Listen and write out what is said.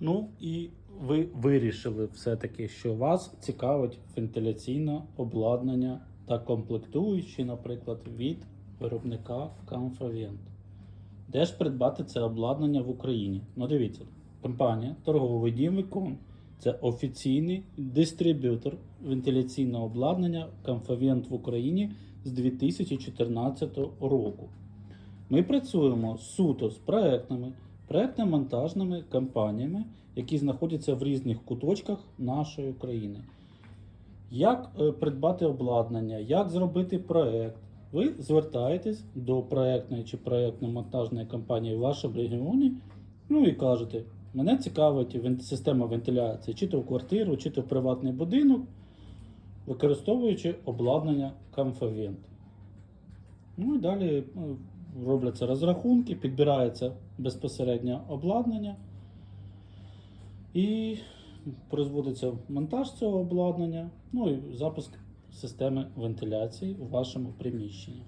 Ну і ви вирішили все-таки, що вас цікавить вентиляційне обладнання та комплектуючі, наприклад, від виробника Comfavent. Де ж придбати це обладнання в Україні? Ну дивіться, компанія Торговий дім Вікон це офіційний дистриб'ютор вентиляційного обладнання Comfavent в Україні з 2014 року. Ми працюємо суто з проектними, проектно-монтажними компаніями, які знаходяться в різних куточках нашої країни. Як е, придбати обладнання, як зробити проект? Ви звертаєтесь до проектної чи проектно-монтажної компанії в вашому регіоні, ну і кажете, мене цікавить система вентиляції, чи то в квартиру, чи то в приватний будинок, використовуючи обладнання Comfavent. Ну і далі ну, робляться розрахунки, підбирається безпосередньо обладнання і производиться монтаж цього обладнання, ну і запуск системи вентиляції у вашому приміщенні.